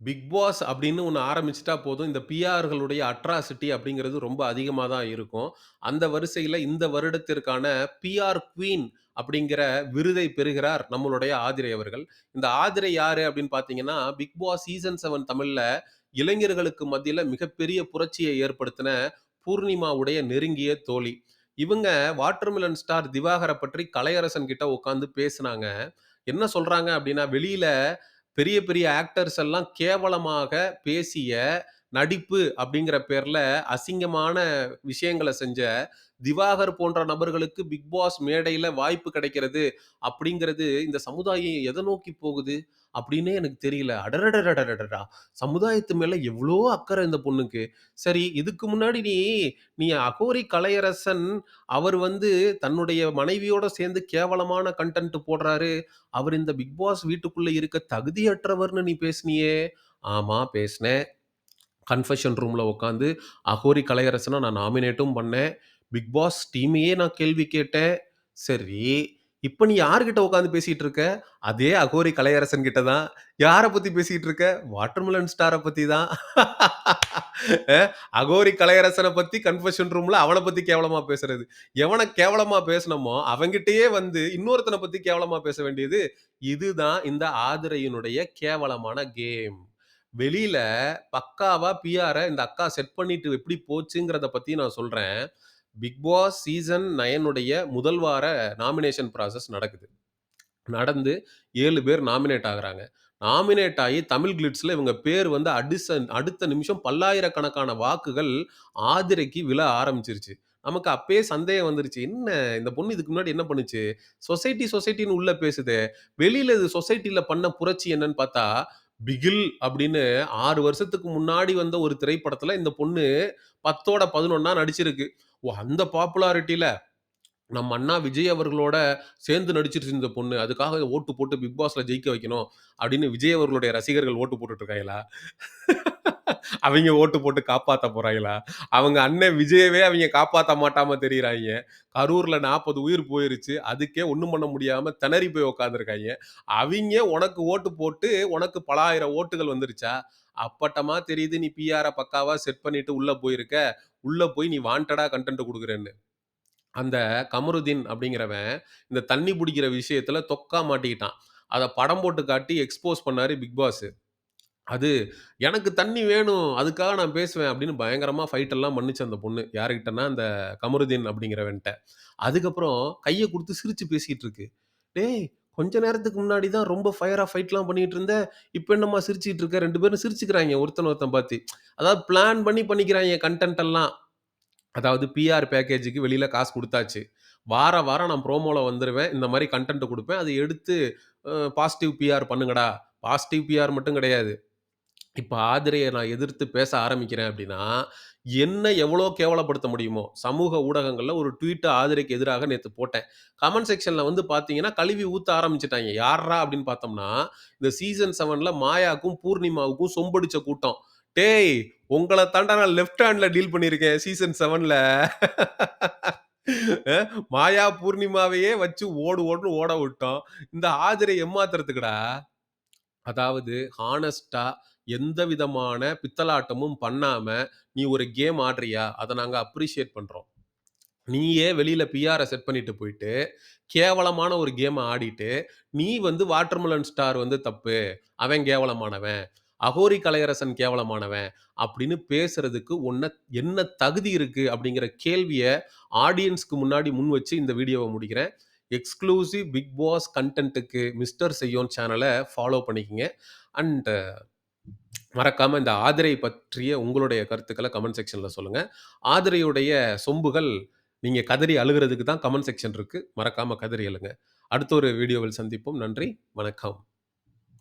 Big pass அப்படின்னு ஒன்று ஆரம்பிச்சிட்டா போதும். இந்த பிஆர்களுடைய அட்ராசிட்டி அப்படிங்கிறது ரொம்ப அதிகமாக தான் இருக்கும். அந்த வரிசையில் இந்த வருடத்திற்கான பிஆர் குவீன் அப்படிங்கிற விருதை பெறுகிறார் நம்மளுடைய ஆதிரை அவர்கள். இந்த ஆதிரை யாரு அப்படின்னு பார்த்தீங்கன்னா, பிக் பாஸ் சீசன் செவன் தமிழில் இளைஞர்களுக்கு மத்தியில் மிகப்பெரிய புரட்சியை ஏற்படுத்தின பூர்ணிமாவுடைய நெருங்கிய தோழி. இவங்க வாட்டர்மிலன் ஸ்டார் திவாகரை பற்றி கலையரசன் கிட்ட உட்காந்து பேசுனாங்க. என்ன சொல்றாங்க அப்படின்னா, வெளியில பெரிய பெரிய ஆக்டர்ஸ் எல்லாம் கேவலமாக பேசிய நடிப்பு அப்படிங்கிற பேர்ல அசிங்கமான விஷயங்கள செஞ்ச திவாகர் போன்ற நபர்களுக்கு பிக் பாஸ் மேடையில வாய்ப்பு கிடைக்கிறது அப்படிங்கிறது இந்த சமுதாயம் எதை நோக்கி போகுது அப்படின்னே எனக்கு தெரியல. அடடடடடடடா! சமுதாயத்து மேல எவ்வளோ அக்கறை இந்த பொண்ணுக்கு. சரி இதுக்கு முன்னாடி நீ நீ அகோரி கலையரசன் அவர் வந்து தன்னுடைய மனைவியோட சேர்ந்து கேவலமான கண்டென்ட் போடுறாரு. அவர் இந்த பிக் பாஸ் வீட்டுக்குள்ள இருக்க தகுதியற்றவர்னு நீ பேசினியே! ஆமா பேசினேன். கன்ஃபெஷன் ரூமில் உட்காந்து அகோரி கலையரசனை நான் நாமினேட்டும் பண்ணேன். பிக் பாஸ் டீமையே நான் கேள்வி கேட்டேன். சரி, இப்போ நீ யார்கிட்ட உட்காந்து பேசிகிட்டு இருக்க? அதே அகோரி கலையரசன் கிட்ட தான். யாரை பற்றி பேசிகிட்டு இருக்க? வாட்டர்மெலன் ஸ்டாரை பற்றி தான். அகோரி கலையரசனை பற்றி கன்ஃபெஷன் ரூமில் அவளை பற்றி கேவலமாக பேசுறது. எவனை கேவலமாக பேசுனோமோ, அவங்கிட்டயே வந்து இன்னொருத்தனை பற்றி கேவலமாக பேச வேண்டியது, இதுதான் இந்த ஆதிரையினுடைய கேவலமான கேம். வெளியில பக்காவா பிஆர இந்த அக்கா செட் பண்ணிட்டு எப்படி போச்சுங்கிறத பத்தி நான் சொல்றேன். பிக் பாஸ் சீசன் நயனுடைய முதல் வார நாமினேஷன் ப்ராசஸ் நடக்குது. நடந்து ஏழு பேர் நாமினேட் ஆகுறாங்க. நாமினேட் ஆகி தமிழ் கிளிட்ஸில் இவங்க பேர் வந்து அடிச அடுத்த நிமிஷம் பல்லாயிரக்கணக்கான வாக்குகள் ஆதிரைக்கு விழ ஆரம்பிச்சிருச்சு நமக்கு அப்பயே சந்தேகம் வந்துருச்சு. என்ன இந்த பொண்ணு இதுக்கு முன்னாடி என்ன பண்ணுச்சு? சொசைட்டி சொசைட்டின்னு உள்ள பேசுதே. வெளியில இது சொசைட்டியில பண்ண புரட்சி என்னன்னு பார்த்தா, பிகில் அப்படின்னு ஆறு வருஷத்துக்கு முன்னாடி வந்த ஒரு திரைப்படத்துல இந்த பொண்ணு 10ஓட 11ஆ நடிச்சிருக்கு. ஓ! அந்த பாப்புலாரிட்டியில நம்ம அண்ணா விஜய் அவர்களோட சேர்ந்து நடிச்சிருச்சு இந்த பொண்ணு. அதுக்காக ஓட்டு போட்டு பிக் பாஸ்ல ஜெயிக்க வைக்கணும் அப்படின்னு விஜய் அவர்களுடைய ரசிகர்கள் ஓட்டு போட்டுட்டு இருக்காங்களா? அவங்க ஓட்டு போட்டு காப்பாத்த போறாங்களா? அவங்க அண்ணன் விஜயவே அவங்க காப்பாத்த மாட்டாம தெரியுறாங்க கரூர்ல 40 உயிர் போயிருச்சு. அதுக்கே ஒண்ணும் பண்ண முடியாம திணறி போய் உக்காந்துருக்காங்க அவங்க உனக்கு ஓட்டு போட்டு உனக்கு பல ஆயிரம் ஓட்டுகள் வந்துருச்சா? அப்பட்டமா தெரியுது நீ பிஆர பக்காவா செட் பண்ணிட்டு உள்ள போயிருக்க. உள்ள போய் நீ வாண்டடா கண்டென்ட் கொடுக்குறேன்னு அந்த கமருதீன் அப்படிங்கிறவன், இந்த தண்ணி பிடிக்கிற விஷயத்துல தொக்கா மாட்டிக்கிட்டான். அதை படம் போட்டு காட்டி எக்ஸ்போஸ் பண்ணாரு பிக் பாஸ். அது எனக்கு தண்ணி வேணும். அதுக்காக நான் பேசுவேன் அப்படின்னு பயங்கரமாக ஃபைட்டெல்லாம் பண்ணுச்சு அந்த பொண்ணு. யாருக்கிட்டன்னா அந்த கமருதீன் அப்படிங்கிறவன்ட்ட. அதுக்கப்புறம் கையை கொடுத்து சிரித்து பேசிக்கிட்டு இருக்கு. "டேய்! கொஞ்ச நேரத்துக்கு முன்னாடி தான் ரொம்ப ஃபயராக ஃபைட்லாம் பண்ணிட்டு இருந்த. இப்போ என்னம்மா சிரிச்சுட்டு இருக்க?" ரெண்டு பேரும் சிரிச்சுக்கிறாங்க ஒருத்தன் ஒருத்தன் பார்த்து. அதாவது பிளான் பண்ணி பண்ணிக்கிறாங்க கன்டென்ட் எல்லாம். அதாவது பிஆர் பேக்கேஜுக்கு வெளியில் காசு கொடுத்தாச்சு வார வாரம் நான் ப்ரோமோவில் வந்துடுவேன் இந்த மாதிரி கன்டென்ட் கொடுப்பேன் அதை எடுத்து பாசிட்டிவ் பிஆர் பண்ணுங்கடா. பாசிட்டிவ் பிஆர் மட்டும் கிடையாது. இப்ப ஆதிரைய நான் எதிர்த்து பேச ஆரம்பிக்கிறேன் அப்படின்னா, என்ன எவ்வளோ கேவலப்படுத்த முடியுமோ, சமூக ஊடகங்கள்ல ஒரு ட்வீட்ட ஆதிரைக்கு எதிராக நேத்து போட்டேன். கமெண்ட் செக்ஷன்ல வந்து பார்த்தீங்கன்னா, கழுவி ஊத்த ஆரம்பிச்சுட்டாய்ங்க. யார்றா அப்படின்னு பார்த்தோம்னா, இந்த சீசன் 7ல மாயாக்கும், பூர்ணிமாவுக்கும் சொம்படிச்ச கூட்டம். "டேய்! உங்கள தான்டா நான் லெஃப்ட் ஹேண்ட்ல டீல் பண்ணியிருக்கேன் சீசன் 7ல." அ மாயா, பூர்ணிமாவையே வச்சு ஓடு ஓடுன்னு ஓட விட்டோம். இந்த ஆதிரை ஏமாத்துறதுக்குடா. அதாவது ஹானஸ்ட்டா எந்த விதமான பித்தலாட்டமும் பண்ணாம, "நீ ஒரு கேம் ஆடுறியா? அதை நாங்க அப்ரிஷியேட் பண்றோம். நீயே வெளியில பிஆரை செட் பண்ணிட்டு போயிட்டு, கேவலமான ஒரு கேமை ஆடிட்டு, நீ வந்து வாட்டர்மெலன் ஸ்டார் வந்து தப்பு. அவன் கேவலமானவன். அகோரி கலையரசன் கேவலமானவன்." அப்படின்னு பேசுறதுக்கு ஒன்ன என்ன தகுதி இருக்கு? அப்படிங்கிற கேள்விய ஆடியன்ஸ்க்கு முன்னாடி முன் வச்சு இந்த வீடியோவை முடிக்கிறேன். எக்ஸ்க்ளூசிவ் பிக் பாஸ் கண்டென்ட்டுக்கு மிஸ்டர் செய்யோன் சேனலை ஃபாலோ பண்ணிக்கங்க. அண்ட் மறக்காமல் இந்த ஆதிரை பற்றிய உங்களுடைய கருத்துக்களை கமெண்ட் செக்ஷனில் சொல்லுங்கள் ஆதிரையுடைய சொம்புகள் நீங்கள் கதறி அழுகுறதுக்கு தான் கமெண்ட் செக்ஷன் இருக்குது மறக்காமல் கதறி அழுங்க. அடுத்த ஒரு வீடியோவில் சந்திப்போம். நன்றி, வணக்கம்.